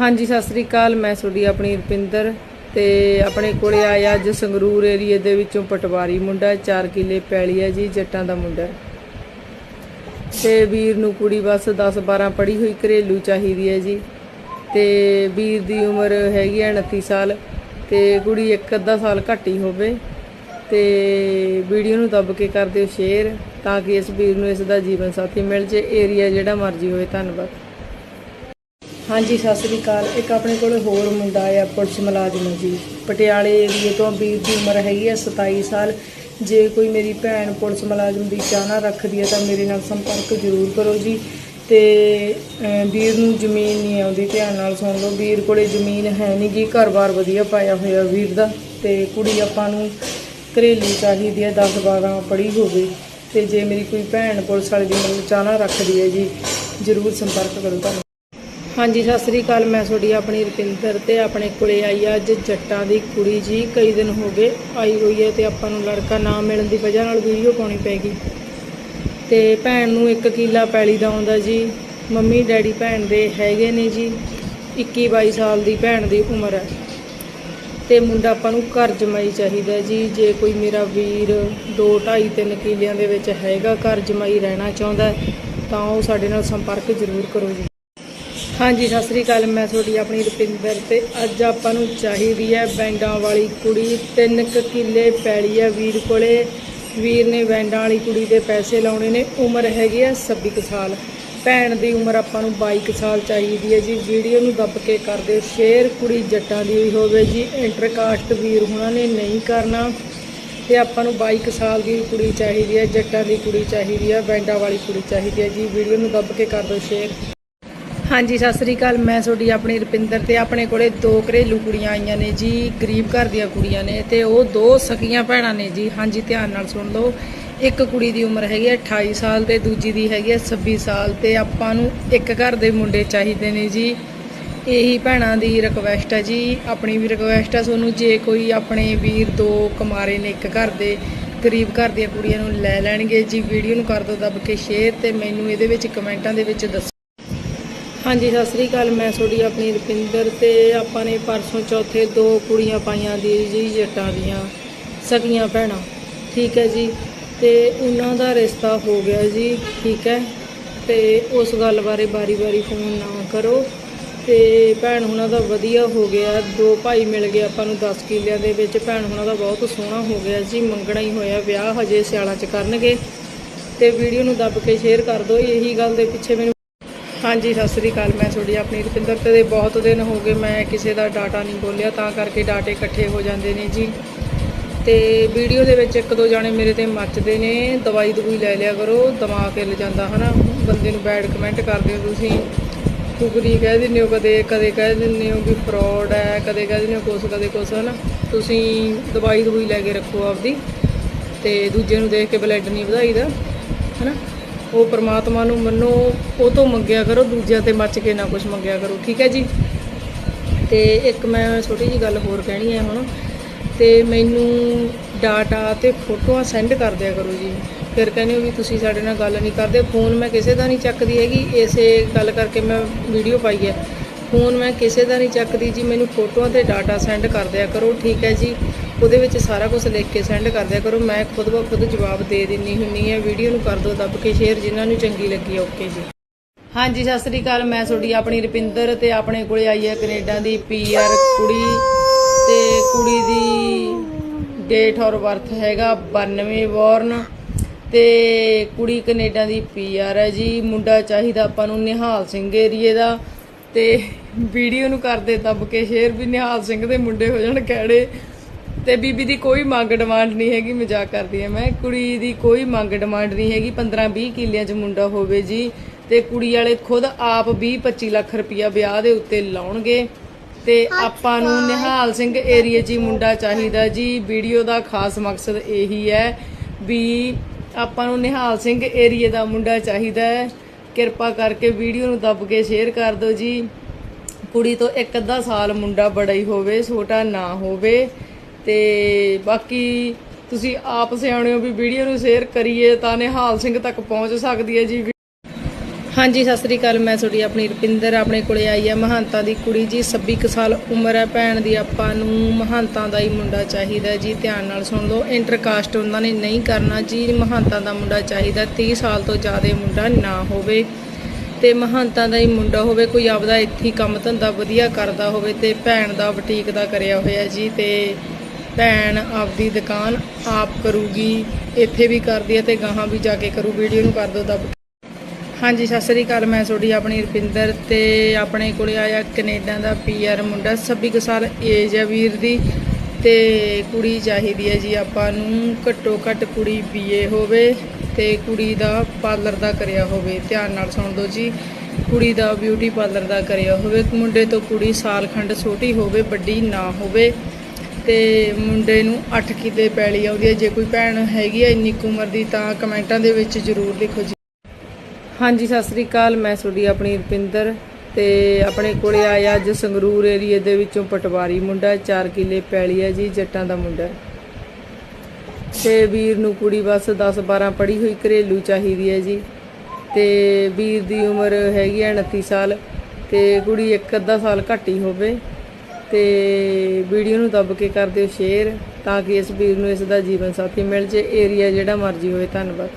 ਹਾਂਜੀ, ਸਤਿ ਸ੍ਰੀ ਅਕਾਲ। ਮੈਂ ਤੁਹਾਡੀ ਆਪਣੀ ਰੁਪਿੰਦਰ ਤੇ ਆਪਣੇ ਕੋਲੇ ਆਇਆ ਅੱਜ ਸੰਗਰੂਰ ਏਰੀਏ ਦੇ ਵਿੱਚੋਂ ਪਟਵਾਰੀ ਮੁੰਡਾ 4 ਕਿਲੇ ਪੈਲੀ ਹੈ ਜੀ, ਜੱਟਾਂ ਦਾ ਮੁੰਡਾ ਹੈ। ਤੇ ਵੀਰ ਨੂੰ ਕੁੜੀ ਬਸ 10 12 ਪੜ੍ਹੀ ਹੋਈ, ਘਰੇਲੂ ਚਾਹੀਦੀ ਹੈ ਜੀ। ਤੇ ਵੀਰ ਦੀ ਉਮਰ ਹੈਗੀ ਹੈ 29 ਸਾਲ ਤੇ ਕੁੜੀ ਇੱਕ ਅੱਧਾ ਸਾਲ ਘੱਟ ਹੀ ਹੋਵੇ। ਤੇ ਵੀਡੀਓ ਨੂੰ ਦੱਬ ਕੇ ਕਰ ਦਿਓ ਸ਼ੇਅਰ ਤਾਂ ਕਿ ਇਸ ਵੀਰ ਨੂੰ ਇਸ ਦਾ ਜੀਵਨ ਸਾਥੀ ਮਿਲ ਜੇ। ਏਰੀਆ ਜਿਹੜਾ ਮਰਜ਼ੀ ਹੋਵੇ, ਧੰਨਵਾਦ। ਹਾਂਜੀ, ਸਤਿ ਸ੍ਰੀ ਅਕਾਲ। ਇੱਕ ਆਪਣੇ ਕੋਲ ਹੋਰ ਮੁੰਡਾ ਆ, ਪੁਲਿਸ ਮੁਲਾਜ਼ਮ ਹੈ ਜੀ। ਪਟਿਆਲੇ ਏਰੀਏ ਤੋਂ ਵੀਰ ਦੀ ਉਮਰ ਹੈਗੀ ਹੈ 27 ਸਾਲ। ਜੇ ਕੋਈ ਮੇਰੀ ਭੈਣ ਪੁਲਿਸ ਮੁਲਾਜ਼ਮ ਦੀ ਚਾਹਨਾ ਰੱਖਦੀ ਹੈ ਤਾਂ ਮੇਰੇ ਨਾਲ ਸੰਪਰਕ ਜ਼ਰੂਰ ਕਰੋ ਜੀ। ਤੇ ਵੀਰ ਨੂੰ ਜ਼ਮੀਨ ਨਹੀਂ ਆਉਂਦੀ, ਧਿਆਨ ਨਾਲ ਸੁਣ ਲਓ। ਵੀਰ ਕੋਲੇ ਜ਼ਮੀਨ ਹੈ ਨਹੀਂ ਗੀ, ਘਰ-ਬਾਰ ਵਧੀਆ ਪਾਇਆ ਹੋਇਆ ਵੀਰ ਦਾ। ਤੇ ਕੁੜੀ ਆਪਾਂ ਨੂੰ ਘਰੇਲੂ ਚਾਹੀਦੀ ਹੈ 10 12 ਪੜ੍ਹੀ ਹੋਵੇ। ਤੇ ਜੇ ਮੇਰੀ ਕੋਈ ਭੈਣ ਪੁਲਿਸ ਵਾਲੇ ਦੀ ਮਤਲਬ ਚਾਹਨਾ ਰੱਖਦੀ ਹੈ ਜੀ ਜ਼ਰੂਰ ਸੰਪਰਕ ਕਰੋ ਤੁਹਾਨੂੰ। ਹਾਂਜੀ, ਸਤਿ ਸ੍ਰੀ ਅਕਾਲ। ਮੈਂ ਤੁਹਾਡੀ ਆਪਣੀ ਰੁਪਿੰਦਰ ਤੇ ਆਪਣੇ ਕੋਲੇ ਆਈ ਆ ਅੱਜ ਜੱਟਾਂ ਦੀ ਕੁੜੀ ਜੀ ਕਈ ਦਿਨ ਹੋ ਗਏ ਆਈ ਹੋਈ ਹੈ ਤੇ ਆਪਾਂ ਨੂੰ ਲੜਕਾ ਨਾ ਮਿਲਣ ਦੀ ਵਜ੍ਹਾ ਨਾਲ ਵੀਡੀਓ ਪਾਉਣੀ ਪੈਗੀ ਤੇ ਭੈਣ ਨੂੰ ਇੱਕ ਕਿੱਲਾ ਪੈਲੀ ਦਾ ਆਉਂਦਾ ਜੀ। ਮੰਮੀ, ਡੈਡੀ, ਭੈਣ ਦੇ ਹੈਗੇ ਨੇ ਜੀ। 21 22 ਸਾਲ ਦੀ ਭੈਣ ਦੀ ਉਮਰ ਹੈ। ਤੇ ਮੁੰਡਾ ਆਪਾਂ ਨੂੰ ਘਰ ਜਮਾਈ ਚਾਹੀਦਾ ਜੀ। ਜੇ ਕੋਈ ਮੇਰਾ ਵੀਰ 2 2.5 3 ਕਿੱਲਿਆਂ ਦੇ ਵਿੱਚ ਹੈਗਾ, ਘਰ ਜਮਾਈ ਰਹਿਣਾ ਚਾਹੁੰਦਾ ਤਾਂ ਉਹ ਸਾਡੇ ਨਾਲ ਸੰਪਰਕ ਜ਼ਰੂਰ ਕਰੋ ਜੀ। ਹਾਂਜੀ, ਸਤਿ ਸ੍ਰੀ ਅਕਾਲ। ਮੈਂ ਤੁਹਾਡੀ ਆਪਣੀ ਰੁਪਿੰਦਰ ਤੇ ਅੱਜ ਆਪਾਂ ਨੂੰ ਚਾਹੀਦੀ ਹੈ ਬੈਂਡਾਂ ਵਾਲੀ ਕੁੜੀ। ਤਿੰਨ ਕੁ ਕਿੱਲੇ ਪੈਲੀ ਹੈ ਵੀਰ ਕੋਲੇ। ਵੀਰ ਨੇ ਬੈਂਡਾਂ ਵਾਲੀ ਕੁੜੀ ਦੇ ਪੈਸੇ ਲਾਉਣੇ ਨੇ। ਉਮਰ ਹੈਗੀ ਹੈ 26 ਕੁ ਸਾਲ। ਭੈਣ ਦੀ ਉਮਰ ਆਪਾਂ ਨੂੰ 22 ਕੁ ਸਾਲ ਚਾਹੀਦੀ ਹੈ ਜੀ। ਵੀਡੀਓ ਨੂੰ ਦੱਬ ਕੇ ਕਰ ਦਿਓ। ਸ਼ੇਅਰ ਕੁੜੀ ਜੱਟਾਂ ਦੀ ਹੋਈ ਹੋਵੇ ਜੀ। ਇੰਟਰਕਾਸਟ ਵੀਰ ਹੁਣਾਂ ਨੇ ਨਹੀਂ ਕਰਨਾ। ਤੇ ਆਪਾਂ ਨੂੰ 22 ਕੁ ਸਾਲ ਦੀ ਕੁੜੀ ਚਾਹੀਦੀ ਹੈ, ਜੱਟਾਂ ਦੀ ਕੁੜੀ ਚਾਹੀਦੀ ਹੈ, ਬੈਂਡਾਂ ਵਾਲੀ ਕੁੜੀ ਚਾਹੀਦੀ ਹੈ ਜੀ। ਵੀਡੀਓ ਨੂੰ ਦੱਬ ਕੇ ਕਰ ਦਿਓ ਸ਼ੇਅਰ। ਹਾਂਜੀ, ਸਤਿ ਸ੍ਰੀ ਅਕਾਲ। ਮੈਂ ਤੁਹਾਡੀ ਆਪਣੀ ਰੁਪਿੰਦਰ ਤੇ ਆਪਣੇ ਕੋਲੇ ਦੋ ਘਰੇਲੂ ਕੁੜੀਆਂ ਆਈਆਂ ਨੇ ਜੀ, ਗਰੀਬ ਘਰ ਦੀਆਂ ਕੁੜੀਆਂ ਨੇ ਤੇ ਉਹ ਦੋ ਸਕੀਆਂ ਭੈਣਾਂ ਨੇ ਜੀ। ਹਾਂਜੀ, ਧਿਆਨ ਨਾਲ ਸੁਣ ਲਓ। ਇੱਕ ਕੁੜੀ ਦੀ ਉਮਰ ਹੈਗੀ ਹੈ 28 ਸਾਲ ਤੇ ਦੂਜੀ ਦੀ ਹੈਗੀ ਹੈ 26 ਸਾਲ ਤੇ ਆਪਾਂ ਨੂੰ ਇੱਕ ਘਰ ਦੇ ਮੁੰਡੇ ਚਾਹੀਦੇ ਨੇ ਜੀ। ਇਹੀ ਭੈਣਾਂ ਦੀ ਰਿਕਵੈਸਟ ਹੈ ਜੀ। ਆਪਣੀ ਵੀ ਰਿਕਵੈਸਟ ਹੈ ਤੁਹਾਨੂੰ। ਜੇ ਕੋਈ ਆਪਣੇ ਵੀਰ ਦੋ ਕੁਮਾਰੇ ਨੇ ਇੱਕ ਘਰ ਦੇ, ਗਰੀਬ ਘਰ ਦੀਆਂ ਕੁੜੀਆਂ ਨੂੰ ਲੈ ਲੈਣਗੇ ਜੀ। ਵੀਡੀਓ ਨੂੰ ਕਰ ਦਿਓ, ਦੱਬ ਕੇ ਸ਼ੇਅਰ ਤੇ ਮੈਨੂੰ ਇਹਦੇ ਵਿੱਚ ਕਮੈਂਟਾਂ ਦੇ ਵਿੱਚ ਦੱਸੋ। ਹਾਂਜੀ, ਸਤਿ ਸ੍ਰੀ ਅਕਾਲ। ਮੈਂ ਤੁਹਾਡੀ ਆਪਣੀ ਰੁਪਿੰਦਰ ਤੇ ਆਪਾਂ ਨੇ ਪਰਸੋਂ ਚੌਥੇ ਦੋ ਕੁੜੀਆਂ ਪਾਈਆਂ ਦੀ ਜੀ, ਜੱਟਾਂ ਦੀਆਂ ਸਕੀਆਂ ਭੈਣਾਂ। ਠੀਕ ਹੈ ਜੀ। ਤੇ ਉਹਨਾਂ ਦਾ ਰਿਸ਼ਤਾ ਹੋ ਗਿਆ ਜੀ, ਠੀਕ ਹੈ। ਤੇ ਉਸ ਗੱਲ ਬਾਰੇ ਬਾਰੀ-ਬਾਰੀ ਫੋਨ ਨਾ ਕਰੋ। ਤੇ ਭੈਣ ਹੁਣਾਂ ਦਾ ਵਧੀਆ ਹੋ ਗਿਆ। ਦੋ ਭਾਈ ਮਿਲ ਗਏ, ਆਪਾਂ ਨੂੰ 10 ਕਿੱਲਿਆਂ ਦੇ ਵਿੱਚ। ਭੈਣ ਹੁਣਾਂ ਦਾ ਬਹੁਤ ਸੋਹਣਾ ਹੋ ਗਿਆ ਜੀ, ਮੰਗਣਾ ਹੀ ਹੋਇਆ। ਵਿਆਹ ਹਜੇ ਸਿਆਲਾਂ 'ਚ ਕਰਨਗੇ। ਤੇ ਵੀਡੀਓ ਨੂੰ ਦੱਬ ਕੇ ਸ਼ੇਅਰ ਕਰ ਦਿਓ। ਇਹੀ ਗੱਲ ਦੇ ਪਿੱਛੇ ਮੈਨੂੰ ਹਾਂਜੀ, ਸਤਿ ਸ੍ਰੀ ਅਕਾਲ। ਮੈਂ ਤੁਹਾਡੀ ਆਪਣੀ ਰੁਪਿੰਦਰ ਤੇ ਬਹੁਤ ਦਿਨ ਹੋ ਗਏ ਮੈਂ ਕਿਸੇ ਦਾ ਡਾਟਾ ਨਹੀਂ ਬੋਲਿਆ ਤਾਂ ਕਰਕੇ ਡਾਟੇ ਇਕੱਠੇ ਹੋ ਜਾਂਦੇ ਨੇ ਜੀ। ਤੇ ਵੀਡੀਓ ਦੇ ਵਿੱਚ ਇੱਕ ਦੋ ਜਾਣੇ ਮੇਰੇ ਤੇ ਮੱਚਦੇ ਨੇ, ਦਵਾਈ ਦਵਾਈ ਲੈ ਲਿਆ ਕਰੋ, ਦਿਮਾਗ ਹਿੱਲ ਜਾਂਦਾ, ਹਨਾ? ਬੰਦੇ ਨੂੰ ਬੈਡ ਕਮੈਂਟ ਕਰਦੇ ਹੋ ਤੁਸੀਂ। ਕੁਗਰੀ ਕਹਿ ਦਿੰਦੇ ਹੋ, ਕਦੇ ਕਦੇ ਕਹਿ ਦਿੰਦੇ ਹੋ ਕਿ ਫਰਾਡ ਹੈ, ਕਦੇ ਕਹਿ ਦਿੰਦੇ ਹੋ ਕੁਛ, ਕਦੇ ਕੁਛ, ਹਨਾ? ਤੁਸੀਂ ਦਵਾਈ ਦਵਾਈ ਲੈ ਕੇ ਰੱਖੋ ਆਪਦੀ, ਤੇ ਦੂਜੇ ਨੂੰ ਦੇਖ ਕੇ ਬਲੱਡ ਨਹੀਂ ਵਧਾਈਦਾ, ਹਨਾ? ਉਹ ਪ੍ਰਮਾਤਮਾ ਨੂੰ ਮੰਨੋ, ਉਹ ਤੋਂ ਮੰਗਿਆ ਕਰੋ, ਦੂਜਿਆਂ ਤੇ ਮੱਚ ਕੇ ਨਾ ਕੁਝ ਮੰਗਿਆ ਕਰੋ, ਠੀਕ ਹੈ ਜੀ? ਤੇ ਇੱਕ ਮੈਂ ਛੋਟੀ ਜੀ ਗੱਲ ਹੋਰ ਕਹਿਣੀ ਹੈ ਹੁਣ, ਤੇ ਮੈਨੂੰ ਡਾਟਾ ਤੇ ਫੋਟੋਆਂ ਸੈਂਡ ਕਰ ਦਿਆ ਕਰੋ ਜੀ। ਫਿਰ ਕਹਿੰਦੇ ਹੋ ਵੀ ਤੁਸੀਂ ਸਾਡੇ ਨਾਲ ਗੱਲ ਨਹੀਂ ਕਰਦੇ ਫੋਨ ਮੈਂ ਕਿਸੇ ਦਾ ਨਹੀਂ ਚੱਕਦੀ ਹੈਗੀ, ਇਸੇ ਗੱਲ ਕਰਕੇ ਮੈਂ ਵੀਡੀਓ ਪਾਈ ਹੈ। ਫੋਨ ਮੈਂ ਕਿਸੇ ਦਾ ਨਹੀਂ ਚੱਕਦੀ ਜੀ, ਮੈਨੂੰ ਫੋਟੋਆਂ ਤੇ ਡਾਟਾ ਸੈਂਡ ਕਰ ਦਿਆ ਕਰੋ, ਠੀਕ ਹੈ ਜੀ? ਉਹਦੇ ਵਿੱਚ ਸਾਰਾ ਕੁਝ ਲਿਖ ਕੇ ਸੈਂਡ ਕਰ ਦਿਆ ਕਰੋ। ਮੈਂ ਖੁਦ ਬ ਖੁਦ ਜਵਾਬ ਦੇ ਦਿੰਨੀ ਹੁੰਨੀ ਹੈ। ਵੀਡੀਓ ਨੂੰ ਕਰ ਦਿਓ ਦੱਬ ਕੇ ਸ਼ੇਅਰ ਜਿਨ੍ਹਾਂ ਨੂੰ ਚੰਗੀ ਲੱਗੀ ਓਕੇ ਜੀ। ਹਾਂਜੀ, ਸਤਿ ਸ੍ਰੀ ਅਕਾਲ। ਮੈਂ ਤੁਹਾਡੀ ਆਪਣੀ ਰੁਪਿੰਦਰ ਤੇ ਆਪਣੇ ਕੋਲੇ ਆਈ ਹੈ ਕੈਨੇਡਾ ਦੀ ਪੀਆਰ ਕੁੜੀ ਤੇ ਕੁੜੀ ਦੀ ਡੇਟ ਔਰ ਬਰਥ ਹੈਗਾ 92 ਬੋਰਨ ਤੇ ਕੁੜੀ ਕੈਨੇਡਾ ਦੀ ਪੀਆਰ ਹੈ ਜੀ। ਮੁੰਡਾ ਚਾਹੀਦਾ ਆਪਾਂ ਨੂੰ ਨਿਹਾਲ ਸਿੰਘ ਏਰੀਏ ਦਾ ਤੇ ਵੀਡੀਓ ਨੂੰ ਕਰਦੇ ਦੱਬ ਕੇ ਸ਼ੇਅਰ ਵੀ ਨਿਹਾਲ ਸਿੰਘ ਦੇ ਮੁੰਡੇ ਹੋ ਜਾਣ ਕਿਹੜੇ ਤੇ ਬੀਬੀ ਦੀ ਕੋਈ ਮੰਗ ਡਿਮਾਂਡ ਨਹੀਂ ਹੈਗੀ ਮਜ਼ਾਕ ਕਰਦੀ ਆ ਮੈਂ। ਕੁੜੀ ਦੀ ਕੋਈ ਮੰਗ ਡਿਮਾਂਡ ਨਹੀਂ ਹੈਗੀ 15 20 ਕਿੱਲਿਆਂ 'ਚ ਮੁੰਡਾ ਹੋਵੇ ਜੀ ਤੇ ਕੁੜੀ ਵਾਲੇ ਖੁਦ ਆਪ 20 25 ਲੱਖ ਰੁਪਇਆ ਵਿਆਹ ਦੇ ਉੱਤੇ ਲਾਉਣਗੇ। ਤੇ ਆਪਾਂ ਨੂੰ ਨਿਹਾਲ ਸਿੰਘ ਏਰੀਆ 'ਚ ਹੀ ਮੁੰਡਾ ਚਾਹੀਦਾ ਜੀ। ਵੀਡੀਓ ਦਾ ਖਾਸ ਮਕਸਦ ਇਹੀ ਹੈ ਵੀ ਆਪਾਂ ਨੂੰ ਨਿਹਾਲ ਸਿੰਘ ਏਰੀਆ ਦਾ ਮੁੰਡਾ ਚਾਹੀਦਾ ਹੈ। ਕਿਰਪਾ ਕਰਕੇ ਵੀਡੀਓ ਨੂੰ ਦੱਬ ਕੇ ਸ਼ੇਅਰ ਕਰ ਦਿਓ ਜੀ। ਕੁੜੀ ਤੋਂ ਇੱਕ ਅੱਧਾ ਸਾਲ ਮੁੰਡਾ ਬੜਾ ਹੀ ਹੋਵੇ ਛੋਟਾ ਨਾ ਹੋਵੇ। ਤੇ ਬਾਕੀ ਤੁਸੀਂ ਆਪ ਸਿਆਣੇ ਹੋ ਵੀ ਵੀਡੀਓ ਨੂੰ ਸ਼ੇਅਰ ਕਰੀਏ ਤਾਂ ਨਿਹਾਲ ਸਿੰਘ ਤੱਕ ਪਹੁੰਚ ਸਕਦੀ ਹੈ ਜੀ। ਹਾਂਜੀ, ਸਤਿ ਸ੍ਰੀ ਅਕਾਲ। ਮੈਂ ਤੁਹਾਡੀ ਆਪਣੀ ਰੁਪਿੰਦਰ, ਆਪਣੇ ਕੋਲੇ ਆਈ ਹੈ। ਮਹੰਤਾਂ ਦੀ ਕੁੜੀ ਜੀ 26 ਕੁ ਸਾਲ ਉਮਰ ਹੈ। ਭੈਣ ਦੀ ਆਪਾਂ ਨੂੰ ਮਹੰਤਾਂ ਦਾ ਹੀ ਮੁੰਡਾ ਚਾਹੀਦਾ ਜੀ। ਧਿਆਨ ਨਾਲ ਸੁਣ ਲਓ ਇੰਟਰਕਾਸਟ ਉਹਨਾਂ ਨੇ ਨਹੀਂ ਕਰਨਾ ਜੀ। ਮਹੰਤਾਂ ਦਾ ਮੁੰਡਾ ਚਾਹੀਦਾ 30 ਸਾਲ ਤੋਂ ਜ਼ਿਆਦਾ ਮੁੰਡਾ ਨਾ ਹੋਵੇ। ਤੇ ਮਹੰਤਾਂ ਦਾ ਹੀ ਮੁੰਡਾ ਹੋਵੇ, ਕੋਈ ਆਪਦਾ ਇੱਥੇ ਕੰਮ ਧੰਦਾ ਵਧੀਆ ਕਰਦਾ ਹੋਵੇ ਤੇ ਭੈਣ ਦਾ ਬੁਟੀਕ ਦਾ ਕਰਿਆ ਹੋਇਆ ਜੀ। ਤੇ ਭੈਣ ਆਪਦੀ ਦੁਕਾਨ ਆਪ ਕਰੂਗੀ, ਇੱਥੇ ਵੀ ਕਰਦੀ ਹੈ ਤੇ ਗਾਹਾਂ ਵੀ ਜਾ ਕੇ ਕਰੂ, ਵੀਡੀਓ ਨੂੰ ਕਰ ਦਿਓ ਦੱਬ ਹਾਂਜੀ, ਸਤਿ ਸ੍ਰੀ ਅਕਾਲ, ਮੈਂ ਤੁਹਾਡੀ ਆਪਣੀ ਰੁਪਿੰਦਰ ਤੇ ਆਪਣੇ ਕੋਲੇ ਆਇਆ ਕੈਨੇਡਾ ਦਾ ਪੀਆਰ ਮੁੰਡਾ 26 ਕੁ ਸਾਲ ਏਜ ਹੈ ਵੀਰ ਦੀ ਤੇ ਕੁੜੀ ਚਾਹੀਦੀ ਹੈ ਜੀ ਆਪਾਂ ਨੂੰ, ਘੱਟੋ ਘੱਟ ਕੁੜੀ ਬੀਏ ਹੋਵੇ ਤੇ ਕੁੜੀ ਦਾ ਪਾਰਲਰ ਦਾ ਕਰਿਆ ਹੋਵੇ, ਧਿਆਨ ਨਾਲ ਸੁਣ ਦਿਓ ਜੀ। ਕੁੜੀ ਦਾ ਬਿਊਟੀ ਪਾਰਲਰ ਦਾ ਕਰਿਆ ਹੋਵੇ, ਮੁੰਡੇ ਤੋਂ ਕੁੜੀ ਸਾਲ ਖੰਡ ਛੋਟੀ ਹੋਵੇ, ਵੱਡੀ ਨਾ ਹੋਵੇ। ਤੇ ਮੁੰਡੇ ਨੂੰ 8 ਕਿੱਲੇ ਪੈਲੀ ਆਉਂਦੀ ਹੈ। ਜੇ ਕੋਈ ਭੈਣ ਹੈਗੀ ਹੈ ਇੰਨੀ ਕੁ ਉਮਰ ਦੀ ਤਾਂ ਕਮੈਂਟਾਂ ਦੇ ਵਿੱਚ ਜ਼ਰੂਰ ਲਿਖੋ ਜੀ। ਹਾਂਜੀ, ਸਤਿ ਸ੍ਰੀ ਅਕਾਲ। ਮੈਂ ਤੁਹਾਡੀ ਆਪਣੀ ਰੁਪਿੰਦਰ ਤੇ ਆਪਣੇ ਕੋਲੇ ਆਇਆ ਅੱਜ ਸੰਗਰੂਰ ਏਰੀਏ ਦੇ ਵਿੱਚੋਂ ਪਟਵਾਰੀ ਮੁੰਡਾ 4 ਕਿੱਲੇ ਪੈਲੀ ਹੈ ਜੀ, ਜੱਟਾਂ ਦਾ ਮੁੰਡਾ ਹੈ। ਤੇ ਵੀਰ ਨੂੰ ਕੁੜੀ ਬਸ 10 12 ਪੜ੍ਹੀ ਹੋਈ ਘਰੇਲੂ ਚਾਹੀਦੀ ਹੈ ਜੀ। ਤੇ ਵੀਰ ਦੀ ਉਮਰ ਹੈਗੀ ਹੈ 29 ਸਾਲ ਤੇ ਕੁੜੀ ਇੱਕ ਅੱਧਾ ਸਾਲ ਘੱਟ ਹੀ ਹੋਵੇ। ਤੇ ਵੀਡੀਓ ਨੂੰ ਦੱਬ ਕੇ ਕਰ ਦਿਓ ਸ਼ੇਅਰ ਤਾਂ ਕਿ ਇਸ ਵੀਰ ਨੂੰ ਇਸ ਦਾ ਜੀਵਨ ਸਾਥੀ ਮਿਲ ਜੇ। ਏਰੀਆ ਜਿਹੜਾ ਮਰਜ਼ੀ ਹੋਵੇ, ਧੰਨਵਾਦ।